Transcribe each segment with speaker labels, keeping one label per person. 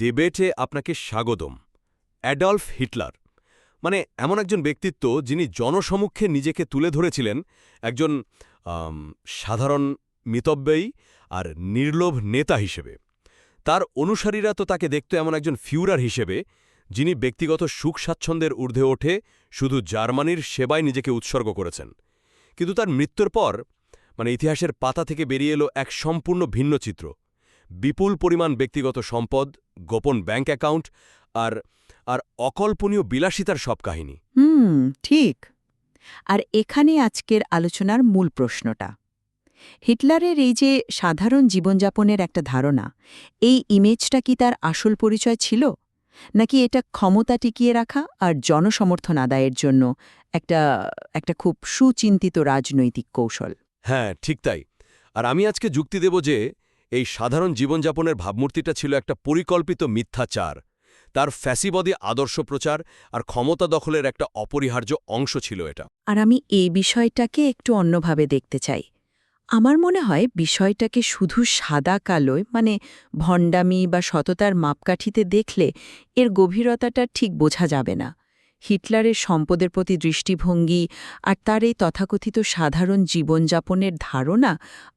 Speaker 1: ডিবেটে আপনাকে স্বাগতম। Adolf Hitler. মানে এমন একজন ব্যক্তিত্ব যিনি জনসমক্ষে নিজেকে তুলে ধরেছিলেন একজন সাধারণ মিতব্যয়ী আর নির্লোভ নেতা হিসেবে। তার অনুসারীরা তো তাকে দেখত এমন একজন ফিউরার হিসেবে, যিনি ব্যক্তিগত সুখ স্বাচ্ছন্দ্যের ঊর্ধ্বে ওঠে, শুধু জার্মানির সেবায় নিজেকে উৎসর্গ করেছেন। কিন্তু তার মৃত্যুর পর মানে ইতিহাসের পাতা থেকে বেরিয়ে এলো এক সম্পূর্ণ ভিন্ন চিত্র। বিপুল পরিমাণ ব্যক্তিগত সম্পদ গোপন ব্যাংক অ্যাকাউন্ট আর আর অকল্পনীয় বিলাসিতার সব কাহিনী।
Speaker 2: হুম ঠিক। আর এখানে আজকের আলোচনার মূল প্রশ্নটা। হিটলারের এই যে সাধারণ জীবনযাপনের একটা ধারণা এই ইমেজটা কি তার আসল পরিচয় ছিল? নাকি এটা ক্ষমতা টিকিয়ে রাখা আর জনসমর্থন আদায়ের জন্য একটা একটা খুব সুচিন্তিত রাজনৈতিক কৌশল?
Speaker 1: হ্যাঁ ঠিক তাই। আর আমি আজকে যুক্তি দেব যে এই সাধারণ জীবনযাপনের ভাবমূর্তিটা ছিল একটা পরিকল্পিত মিথ্যাচার। তার ফ্যাসিবদী আদর্শ প্রচার আর ক্ষমতা দখলের একটা অপরিহার্য অংশ ছিল এটা।
Speaker 2: আর আমি এই বিষয়টাকে একটু অন্যভাবে দেখতে চাই। আমার মনে হয় বিষয়টাকে শুধু সাদা কালোয় মানে ভণ্ডামি বা সততার মাপকাঠিতে দেখলে এর গভীরতাটা ঠিক বোঝা যাবে না। হিটলারের সম্পদের প্রতি দৃষ্টিভঙ্গি আর তার এই তথাকথিত সাধারণ জীবনযাপনের ধারণা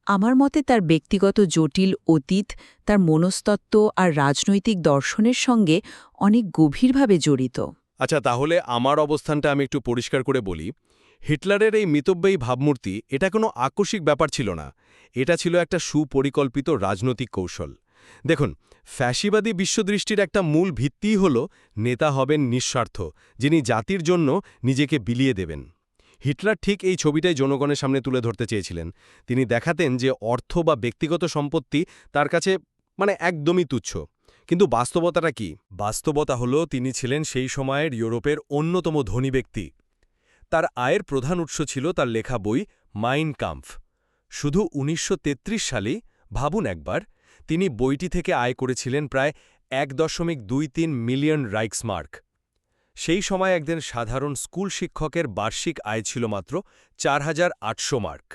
Speaker 2: আমার মতে তার ব্যক্তিগত জটিল অতীত, তার মনস্তত্ত্ব আর রাজনৈতিক দর্শনের সঙ্গে অনেক গভীরভাবে জড়িত।
Speaker 1: আচ্ছা তাহলে আমার অবস্থানটা আমি একটু পরিষ্কার করে বলি। হিটলারের এই মিতব্যয়ী ভাবমূর্তি এটা কোনো আকস্মিক ব্যাপার ছিল না। এটা ছিল একটা সুপরিকল্পিত রাজনৈতিক কৌশল। দেখুন, ফ্যাসিবাদী বিশ্বদৃষ্টির একটা মূল ভিত্তিই হল নেতা হবেন নিঃস্বার্থ, যিনি জাতির জন্য নিজেকে বিলিয়ে দেবেন। হিটলার ঠিক এই ছবিটাই জনগণের সামনে তুলে ধরতে চেয়েছিলেন। তিনি দেখাতেন যে অর্থ বা ব্যক্তিগত সম্পত্তি তার কাছে মানে একদমই তুচ্ছ। কিন্তু বাস্তবতাটা কি? বাস্তবতা হল তিনি ছিলেন সেই সময়ের ইউরোপের অন্যতম ধনী ব্যক্তি। তার আয়ের প্রধান উৎস ছিল তার লেখা বই মাইন কাম্ফ শুধু উনিশশো সালে ভাবুন একবার তিনি বইটি থেকে আয় করেছিলেন প্রায় এক দশমিক দুই তিন মিলিয়ন রাইক্সমার্ক সেই সময় একদিন সাধারণ স্কুল শিক্ষকের বার্ষিক আয় ছিল মাত্র চার হাজার আটশো মার্ক।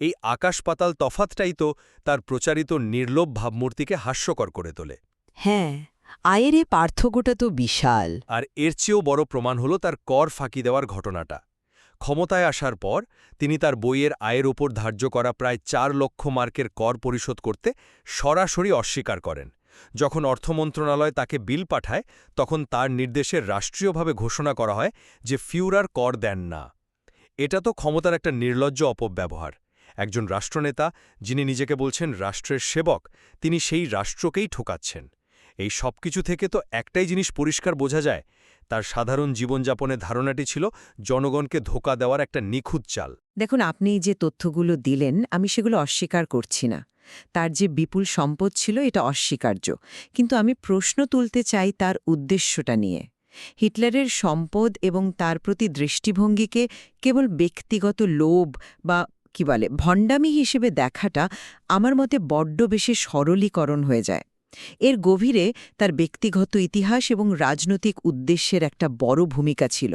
Speaker 1: এই আকাশপাতাল তফাতটাই তো তার প্রচারিত নির্লোভ ভাবমূর্তিকে হাস্যকর করে তোলে।
Speaker 2: হ্যাঁ আয়ের এ পার্থক্যটা তো বিশাল।
Speaker 1: আর এর চেয়েও বড় প্রমাণ হল তার কর ফাঁকি দেওয়ার ঘটনাটা। ক্ষমতায় আসার পর, তিনি তার বইয়ের আয়ের ওপর ধার্য করা প্রায় চার লক্ষ মার্কের কর পরিশোধ করতে সরাসরি অস্বীকার করেন। যখন অর্থ মন্ত্রণালয় তাকে বিল পাঠায়, তখন তার নির্দেশে রাষ্ট্রীয়ভাবে ঘোষণা করা হয় যে ফিউরার কর দেন না। এটা তো ক্ষমতার একটা নির্লজ্জ অপব্যবহার। একজন রাষ্ট্রনেতা, যিনি নিজেকে বলছেন রাষ্ট্রের সেবক, তিনি সেই রাষ্ট্রকেই ঠোকাচ্ছেন। এই সব কিছু থেকে তো একটাই জিনিস পরিষ্কার বোঝা যায় তার সাধারণ জীবনযাপনের ধারণাটি ছিল জনগণকে ধোকা দেওয়ার একটা নিখুঁত চাল।
Speaker 2: দেখুন, আপনি যে তথ্যগুলো দিলেন, আমি সেগুলো অস্বীকার করছি না। তার যে বিপুল সম্পদ ছিল, এটা অস্বীকার্য। কিন্তু আমি প্রশ্ন তুলতে চাই তার উদ্দেশ্যটা নিয়ে। হিটলারের সম্পদ এবং তার প্রতি দৃষ্টিভঙ্গিকে কেবল ব্যক্তিগত লোভ বা, কি বলে, ভণ্ডামি হিসেবে দেখাটা আমার মতে বড্ড বেশি সরলীকরণ হয়ে যায়। এর গভীরে তার ব্যক্তিগত ইতিহাস এবং রাজনৈতিক উদ্দেশ্যের একটা বড় ভূমিকা ছিল।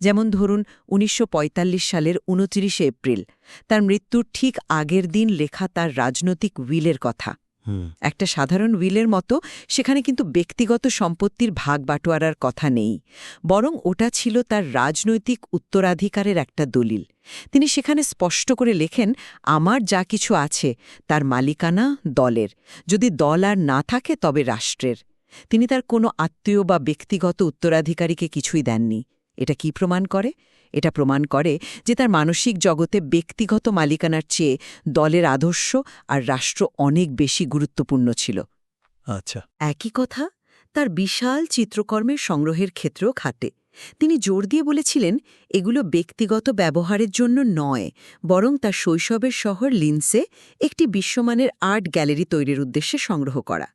Speaker 2: যেমন ধরুন ১৯৪৫ সালের উনত্রিশে এপ্রিল, তার মৃত্যুর ঠিক আগের দিন লেখা তার রাজনৈতিক উইলের কথা। একটা সাধারণ উইলের মতো, সেখানে কিন্তু ব্যক্তিগত সম্পত্তির ভাগ বাটোয়ারার কথা নেই। বরং ওটা ছিল তার রাজনৈতিক উত্তরাধিকারের একটা দলিল। তিনি সেখানে স্পষ্ট করে লেখেন, আমার যা কিছু আছে, তার মালিকানা দলের। যদি দল আর না থাকে, তবে রাষ্ট্রের। তিনি তার কোনো আত্মীয় বা ব্যক্তিগত উত্তরাধিকারীকে কিছুই দেননি। এটা কি প্রমাণ করে? এটা প্রমাণ করে যে তার মানসিক জগতে ব্যক্তিগত মালিকানার চেয়ে দলের আদর্শ আর রাষ্ট্র অনেক বেশি গুরুত্বপূর্ণ ছিল।
Speaker 1: আচ্ছা।
Speaker 2: একই কথা তার বিশাল চিত্রকর্মের সংগ্রহের ক্ষেত্রেও খাটে। তিনি জোর দিয়ে বলেছিলেন এগুলো ব্যক্তিগত ব্যবহারের জন্য নয় বরং তার শৈশবের শহর লিন্সে একটি বিশ্বমানের আর্ট গ্যালারি তৈরির উদ্দেশ্যে সংগ্রহ করা।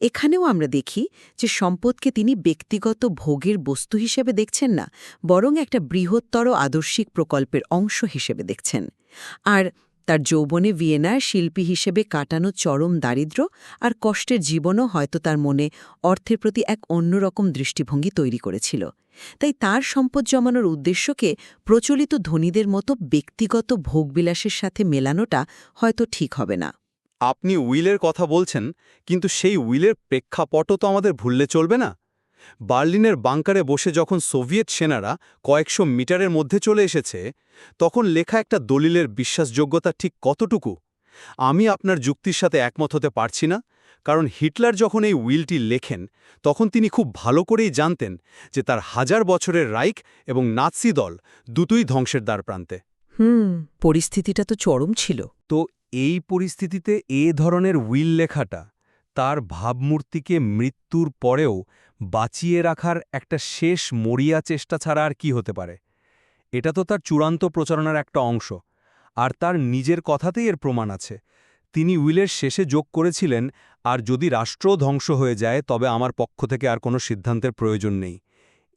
Speaker 2: এখানেও আমরা দেখি যে সম্পদকে তিনি ব্যক্তিগত ভোগের বস্তু হিসেবে দেখছেন না, বরং একটা বৃহত্তর আদর্শিক প্রকল্পের অংশ হিসেবে দেখছেন। আর তার যৌবনে ভিয়েনার শিল্পী হিসেবে কাটানো চরম দারিদ্র্য আর কষ্টের জীবনও হয়তো তার মনে অর্থের প্রতি এক অন্যরকম দৃষ্টিভঙ্গি তৈরি করেছিল। তাই তার সম্পদ জমানোর উদ্দেশ্যকে প্রচলিত ধনীদের মতো ব্যক্তিগত ভোগবিলাসের সাথে মেলানোটা হয়তো ঠিক হবে না।
Speaker 1: আপনি উইলের কথা বলছেন কিন্তু সেই উইলের প্রেক্ষাপটও তো আমাদের ভুললে চলবে না। বার্লিনের বাংকারে বসে যখন সোভিয়েত সেনারা কয়েকশো মিটারের মধ্যে চলে এসেছে তখন লেখা একটা দলিলের বিশ্বাসযোগ্যতা ঠিক কতটুকু? আমি আপনার যুক্তির সাথে একমত হতে পারছি না কারণ হিটলার যখন এই উইলটি লেখেন তখন তিনি খুব ভালো করেই জানতেন যে তার হাজার বছরের রাইক এবং নাৎসি দল দুটোই ধ্বংসের দ্বার প্রান্তে
Speaker 2: হুম পরিস্থিতিটা তো চরম ছিল।
Speaker 1: তো এই পরিস্থিতিতে এ ধরনের উইল লেখাটা তার ভাবমূর্তিকে মৃত্যুর পরেও বাঁচিয়ে রাখার একটা শেষ মরিয়া চেষ্টা ছাড়া আর কি হতে পারে। এটা তো তার চূড়ান্ত প্রচারণার একটা অংশ, আর তার নিজের কথাতেই এর প্রমাণ আছে। তিনি উইলের শেষে যোগ করেছিলেন, আর যদি রাষ্ট্র ধ্বংস হয়ে যায়, তবে আমার পক্ষ থেকে আর কোনো সিদ্ধান্তের প্রয়োজন নেই।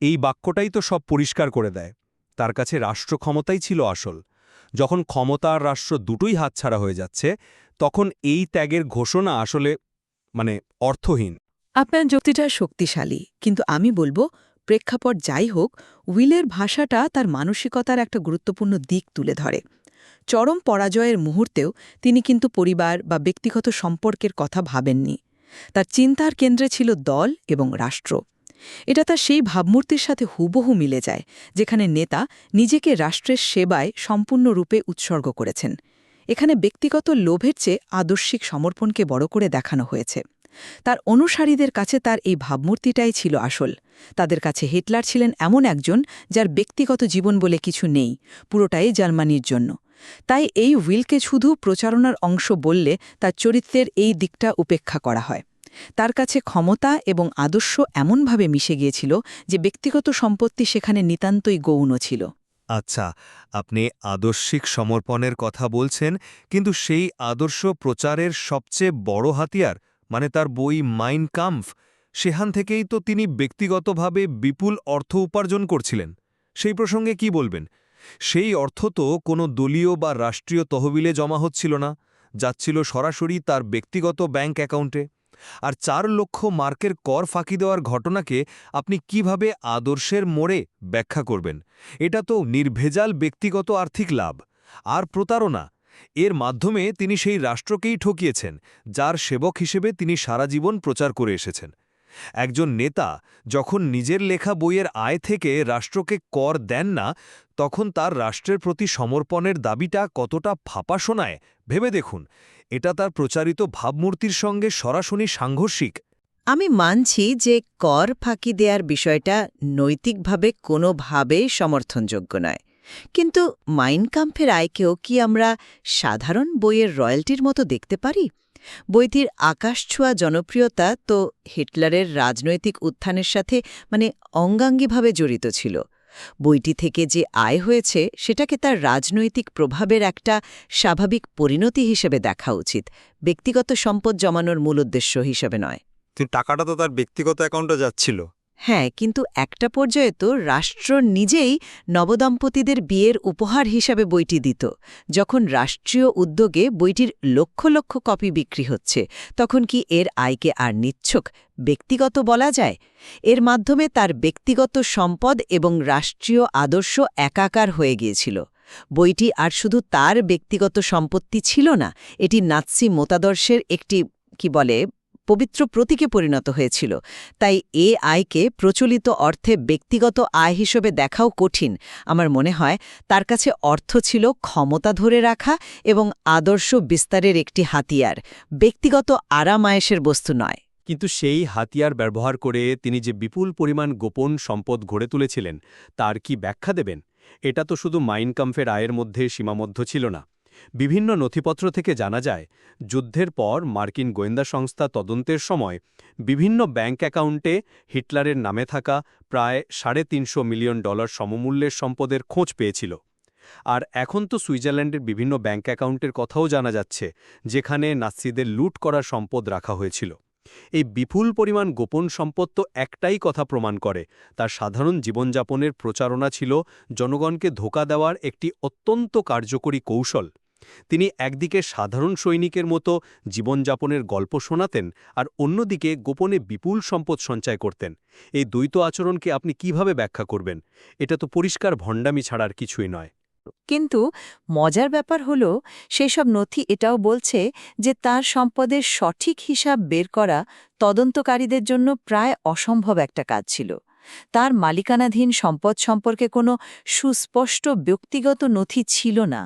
Speaker 1: এই বাক্যটাই তো সব পরিষ্কার করে দেয়। তার কাছে রাষ্ট্র ক্ষমতাই ছিল আসল। যখন ক্ষমতা আর রাষ্ট্র দুটোই হাতছাড়া হয়ে যাচ্ছে, তখন এই ত্যাগের ঘোষণা আসলে মানে অর্থহীন।
Speaker 2: আপনার যুক্তিটা শক্তিশালী, কিন্তু আমি বলব, প্রেক্ষাপট যাই হোক, উইলের ভাষাটা তার মানসিকতার একটা গুরুত্বপূর্ণ দিক তুলে ধরে। চরম পরাজয়ের মুহূর্তেও তিনি কিন্তু পরিবার বা ব্যক্তিগত সম্পর্কের কথা ভাবেননি। তার চিন্তার কেন্দ্রে ছিল দল এবং রাষ্ট্র। এটা তার সেই ভাবমূর্তির সাথে হুবহু মিলে যায়, যেখানে নেতা নিজেকে রাষ্ট্রের সেবায় সম্পূর্ণরূপে উৎসর্গ করেছেন। এখানে ব্যক্তিগত লোভের চেয়ে আদর্শিক সমর্পণকে বড় করে দেখানো হয়েছে। তার অনুসারীদের কাছে তার এই ভাবমূর্তিটাই ছিল আসল। তাদের কাছে হিটলার ছিলেন এমন একজন যার ব্যক্তিগত জীবন বলে কিছু নেই, পুরোটাই জার্মানির জন্য। তাই এই উইলকে শুধু প্রচারণার অংশ বললে তার চরিত্রের এই দিকটা উপেক্ষা করা হয়। তার কাছে ক্ষমতা এবং আদর্শ এমনভাবে মিশে গিয়েছিল যে ব্যক্তিগত সম্পত্তি সেখানে নিতান্তই গৌণ ছিল।
Speaker 1: আচ্ছা আপনি আদর্শিক সমর্পণের কথা বলছেন, কিন্তু সেই আদর্শ প্রচারের সবচেয়ে বড় হাতিয়ার মানে তার বই মাইন কাম্ফ সেখান থেকেই তো তিনি ব্যক্তিগতভাবে বিপুল অর্থ উপার্জন করছিলেন। সেই প্রসঙ্গে কি বলবেন? সেই অর্থ তো কোনো দলীয় বা রাষ্ট্রীয় তহবিলে জমা হচ্ছিল না, যাচ্ছিল সরাসরি তার ব্যক্তিগত ব্যাংক অ্যাকাউন্টে। আর চার লক্ষ মার্কের কর ফাঁকি দেওয়ার ঘটনাকে আপনি কীভাবে আদর্শের মোড়ে ব্যাখ্যা করবেন? এটা তো নির্ভেজাল ব্যক্তিগত আর্থিক লাভ। আর প্রতারণা, এর মাধ্যমে তিনি সেই রাষ্ট্রকেই ঠকিয়েছেন, যার সেবক হিসেবে তিনি সারা জীবন প্রচার করে এসেছেন। একজন নেতা যখন নিজের লেখা বইয়ের আয় থেকে রাষ্ট্রকে কর দেন না, তখন তার রাষ্ট্রের প্রতি সমর্পণের দাবিটা কতটা ফাঁপা শোনায়, ভেবে দেখুন। এটা তার প্রচারিত ভাবমূর্তির সঙ্গে সরাসরি সাংঘর্ষিক।
Speaker 2: আমি মানছি যে কর ফাঁকি দেওয়ার বিষয়টা নৈতিকভাবে কোনোভাবেই সমর্থনযোগ্য নয়। কিন্তু মাইনকাম্পের আয়কেও কি আমরা সাধারণ বইয়ের রয়্যালটির মতো দেখতে পারি? বইটির আকাশছোঁয়া জনপ্রিয়তা তো হিটলারের রাজনৈতিক উত্থানের সাথে মানে অঙ্গাঙ্গিভাবে জড়িত ছিল। বইটি থেকে যে আয় হয়েছে, সেটাকে তার রাজনৈতিক প্রভাবের একটা স্বাভাবিক পরিণতি হিসেবে দেখা উচিত, ব্যক্তিগত সম্পদ জমানোর মূল উদ্দেশ্য হিসেবে নয়।
Speaker 1: টাকাটা তো তার ব্যক্তিগত অ্যাকাউন্টে যাচ্ছিল।
Speaker 2: হ্যাঁ কিন্তু একটা পর্যায়ে তো রাষ্ট্র নিজেই নবদম্পতিদের বিয়ের উপহার হিসাবে বইটি দিত। যখন রাষ্ট্রীয় উদ্যোগে বইটির লক্ষ লক্ষ কপি বিক্রি হচ্ছে, তখন কি এর আয়কে আর নিচ্ছক? ব্যক্তিগত বলা যায়? এর মাধ্যমে তার ব্যক্তিগত সম্পদ এবং রাষ্ট্রীয় আদর্শ একাকার হয়ে গিয়েছিল। বইটি আর শুধু তার ব্যক্তিগত সম্পত্তি ছিল না, এটি নাৎসি মতাদর্শের একটি, কি বলে পবিত্র প্রতীকে পরিণত হয়েছিল। তাই এ আয়কে প্রচলিত অর্থে ব্যক্তিগত আয় হিসেবে দেখাও কঠিন। আমার মনে হয় তার কাছে অর্থ ছিল ক্ষমতা ধরে রাখা এবং আদর্শ বিস্তারের একটি হাতিয়ার। ব্যক্তিগত আরাম আরামায়েশের বস্তু নয়।
Speaker 3: কিন্তু সেই হাতিয়ার ব্যবহার করে তিনি যে বিপুল পরিমাণ গোপন সম্পদ গড়ে তুলেছিলেন, তার কি ব্যাখ্যা দেবেন? এটা তো শুধু মাইনকাম্ফের আয়ের মধ্যে সীমাবদ্ধ ছিল না। বিভিন্ন নথিপত্র থেকে জানা যায়, যুদ্ধের পর মার্কিন গোয়েন্দা সংস্থা তদন্তের সময় বিভিন্ন ব্যাংক অ্যাকাউন্টে হিটলারের নামে থাকা প্রায় সাড়ে তিনশো মিলিয়ন ডলার সমমূল্যের সম্পদের খোঁজ পেয়েছিল। আর এখন তো সুইজারল্যান্ডের বিভিন্ন ব্যাংক অ্যাকাউন্টের কথাও জানা যাচ্ছে, যেখানে নাসিদের লুট করা সম্পদ রাখা হয়েছিল। এই বিপুল পরিমাণ গোপন সম্পদ তো একটাই কথা প্রমাণ করে, তার সাধারণ জীবনযাপনের প্রচারণা ছিল জনগণকে ধোকা দেওয়ার একটি অত্যন্ত কার্যকরী কৌশল। তিনি একদিকে সাধারণ সৈনিকের মতো জীবনযাপনের গল্প শোনাতেন আর অন্যদিকে গোপনে বিপুল সম্পদ সঞ্চয় করতেন। এই দ্বৈত আচরণকে আপনি কীভাবে ব্যাখ্যা করবেন? এটা তো পরিষ্কার ভণ্ডামি ছাড়ার কিছুই নয়।
Speaker 2: কিন্তু মজার ব্যাপার হলো, সেসব নথি এটাও বলছে যে তার সম্পদের সঠিক হিসাব বের করা তদন্তকারীদের জন্য প্রায় অসম্ভব একটা কাজ ছিল। তার মালিকানাধীন সম্পদ সম্পর্কে কোনো সুস্পষ্ট ব্যক্তিগত নথি ছিল না।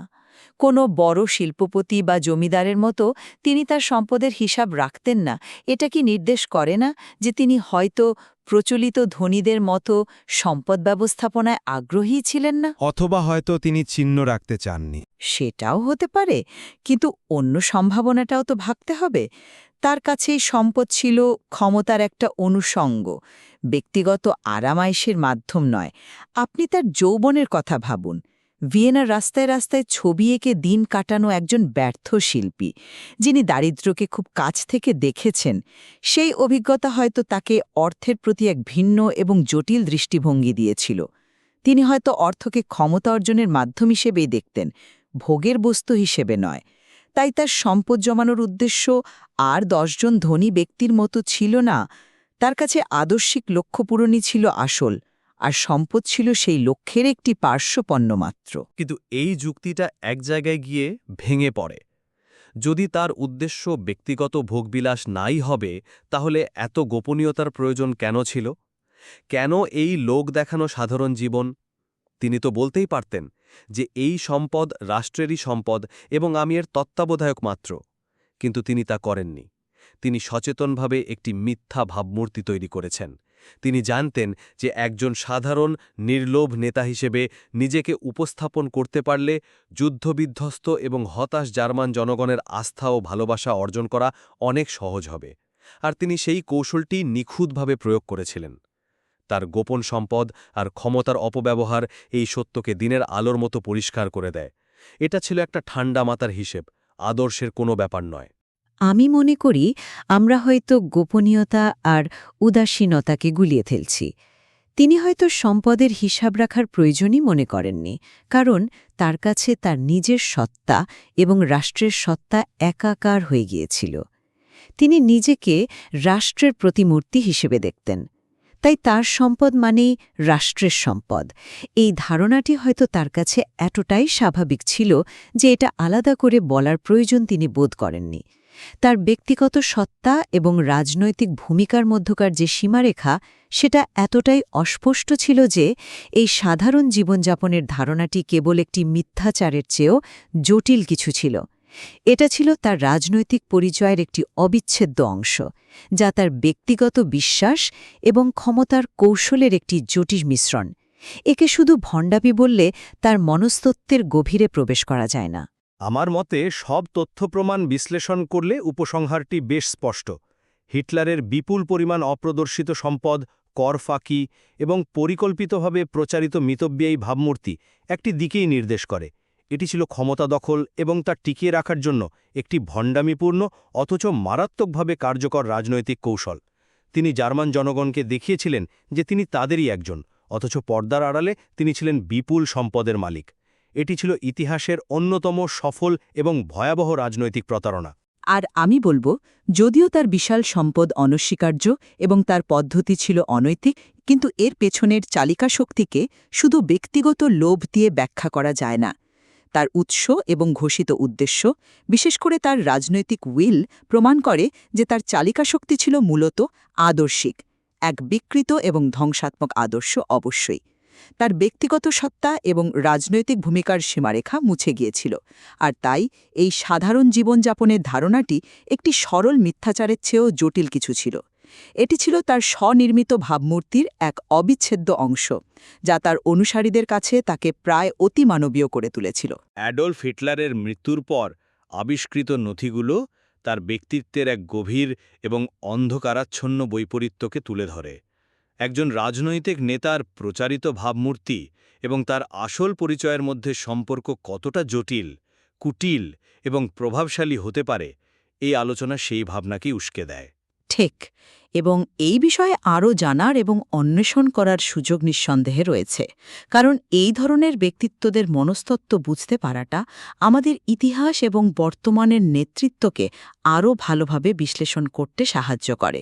Speaker 2: কোনো বড় শিল্পপতি বা জমিদারের মতো তিনি তার সম্পদের হিসাব রাখতেন না। এটা কি নির্দেশ করে না যে তিনি হয়তো প্রচলিত ধনীদের মতো সম্পদ ব্যবস্থাপনায় আগ্রহী ছিলেন না?
Speaker 1: অথবা হয়তো তিনি চিহ্ন রাখতে চাননি।
Speaker 2: সেটাও হতে পারে কিন্তু অন্য সম্ভাবনাটাও তো ভাবতে হবে। তার কাছেই সম্পদ ছিল ক্ষমতার একটা অনুষঙ্গ ব্যক্তিগত আরামাইশের মাধ্যম নয়। আপনি তার যৌবনের কথা ভাবুন। ভিয়েনার রাস্তায় রাস্তায় ছবি এঁকে দিন কাটানো একজন ব্যর্থ শিল্পী, যিনি দারিদ্র্যকে খুব কাছ থেকে দেখেছেন, সেই অভিজ্ঞতা হয়তো তাকে অর্থের প্রতি এক ভিন্ন এবং জটিল দৃষ্টিভঙ্গি দিয়েছিল। তিনি হয়তো অর্থকে ক্ষমতা অর্জনের মাধ্যম হিসেবেই দেখতেন, ভোগের বস্তু হিসেবে নয়। তাই তার সম্পদ জমানোর উদ্দেশ্য আর দশজন ধনী ব্যক্তির মতো ছিল না, তার কাছে আদর্শিক লক্ষ্যপূরণই ছিল আসল। আর সম্পদ ছিল সেই লক্ষ্যের একটি পার্শ্বপণ্য মাত্র।
Speaker 1: কিন্তু এই যুক্তিটা এক জায়গায় গিয়ে ভেঙে পড়ে। যদি তার উদ্দেশ্য ব্যক্তিগত ভোগবিলাস নাই হবে, তাহলে এত গোপনীয়তার প্রয়োজন কেন ছিল? কেন এই লোক দেখানো সাধারণ জীবন? তিনি তো বলতেই পারতেন যে এই সম্পদ রাষ্ট্রেরই সম্পদ এবং আমি এর তত্ত্বাবধায়ক মাত্র। কিন্তু তিনি তা করেননি। তিনি সচেতনভাবে একটি মিথ্যা ভাবমূর্তি তৈরি করেছেন। তিনি জানতেন যে একজন সাধারণ, নির্লোভ নেতা হিসেবে নিজেকে উপস্থাপন করতে পারলে যুদ্ধবিধ্বস্ত এবং হতাশ জার্মান জনগণের আস্থা ও ভালোবাসা অর্জন করা অনেক সহজ হবে। আর তিনি সেই কৌশলটি নিখুঁতভাবে প্রয়োগ করেছিলেন। তার গোপন সম্পদ আর ক্ষমতার অপব্যবহার এই সত্যকে দিনের আলোর মতো পরিষ্কার করে দেয়। এটা ছিল একটা ঠান্ডা মাতার হিসেব, আদর্শের কোনো ব্যাপার নয়।
Speaker 2: আমি মনে করি আমরা হয়তো গোপনীয়তা আর উদাসীনতাকে গুলিয়ে ফেলছি। তিনি হয়তো সম্পদের হিসাব রাখার প্রয়োজনই মনে করেননি, কারণ তার কাছে তার নিজের সত্তা এবং রাষ্ট্রের সত্তা একাকার হয়ে গিয়েছিল। তিনি নিজেকে রাষ্ট্রের প্রতিমূর্তি হিসেবে দেখতেন। তাই তার সম্পদ মানেই রাষ্ট্রের সম্পদ। এই ধারণাটি হয়তো তার কাছে এতটাই স্বাভাবিক ছিল যে এটা আলাদা করে বলার প্রয়োজন তিনি বোধ করেননি। তার ব্যক্তিগত সত্তা এবং রাজনৈতিক ভূমিকার মধ্যকার যে সীমারেখা, সেটা এতটাই অস্পষ্ট ছিল যে এই সাধারণ জীবনযাপনের ধারণাটি কেবল একটি মিথ্যাচারের চেয়েও জটিল কিছু ছিল। এটা ছিল তার রাজনৈতিক পরিচয়ের একটি অবিচ্ছেদ্য অংশ, যা তার ব্যক্তিগত বিশ্বাস এবং ক্ষমতার কৌশলের একটি জটিল মিশ্রণ। একে শুধু ভণ্ডাবি বললে তার মনস্তত্ত্বের গভীরে প্রবেশ করা যায় না।
Speaker 4: আমার মতে, সব তথ্য প্রমাণ বিশ্লেষণ করলে উপসংহারটি বেশ স্পষ্ট। হিটলারের বিপুল পরিমাণ অপ্রদর্শিত সম্পদ, কর ফাঁকি এবং পরিকল্পিতভাবে প্রচারিত মিতব্যয়ী ভাবমূর্তি একটি দিকেই নির্দেশ করে। এটি ছিল ক্ষমতা দখল এবং তা টিকিয়ে রাখার জন্য একটি ভণ্ডামিপূর্ণ অথচ মারাত্মকভাবে কার্যকর রাজনৈতিক কৌশল। তিনি জার্মান জনগণকে দেখিয়েছিলেন যে তিনি তাদেরই একজন, অথচ পর্দার আড়ালে তিনি ছিলেন বিপুল সম্পদের মালিক। এটি ছিল ইতিহাসের অন্যতম সফল এবং ভয়াবহ রাজনৈতিক প্রতারণা।
Speaker 2: আর আমি বলব, যদিও তার বিশাল সম্পদ অনস্বীকার্য এবং তার পদ্ধতি ছিল অনৈতিক, কিন্তু এর পেছনের চালিকা শক্তিকে শুধু ব্যক্তিগত লোভ দিয়ে ব্যাখ্যা করা যায় না। তার উৎস এবং ঘোষিত উদ্দেশ্য, বিশেষ করে তার রাজনৈতিক উইল, প্রমাণ করে যে তার চালিকা শক্তি ছিল মূলত আদর্শিক, এক বিকৃত এবং ধ্বংসাত্মক আদর্শ অবশ্যই। তার ব্যক্তিগত সত্তা এবং রাজনৈতিক ভূমিকার সীমারেখা মুছে গিয়েছিল। আর তাই এই সাধারণ জীবনযাপনের ধারণাটি একটি সরল মিথ্যাচারের চেয়েও জটিল কিছু ছিল। এটি ছিল তার স্বনির্মিত ভাবমূর্তির এক অবিচ্ছেদ্য অংশ, যা তার অনুসারীদের কাছে তাকে প্রায় অতিমানবীয় করে তুলেছিল।
Speaker 4: অ্যাডলফ হিটলারের মৃত্যুর পর আবিষ্কৃত নথিগুলো তার ব্যক্তিত্বের এক গভীর এবং অন্ধকারাচ্ছন্ন বৈপরীত্যকে তুলে ধরে। একজন রাজনৈতিক নেতার প্রচারিত ভাবমূর্তি এবং তার আসল পরিচয়ের মধ্যে সম্পর্ক কতটা জটিল, কুটিল এবং প্রভাবশালী হতে পারে, এই আলোচনা সেই ভাবনাকেই উস্কে দেয়।
Speaker 2: ঠিক, এবং এই বিষয়ে আরও জানার এবং অন্বেষণ করার সুযোগ নিঃসন্দেহে রয়েছে, কারণ এই ধরনের ব্যক্তিত্বদের মনস্তত্ত্ব বুঝতে পারাটা আমাদের ইতিহাস এবং বর্তমানের নেতৃত্বকে আরও ভালোভাবে বিশ্লেষণ করতে সাহায্য করে।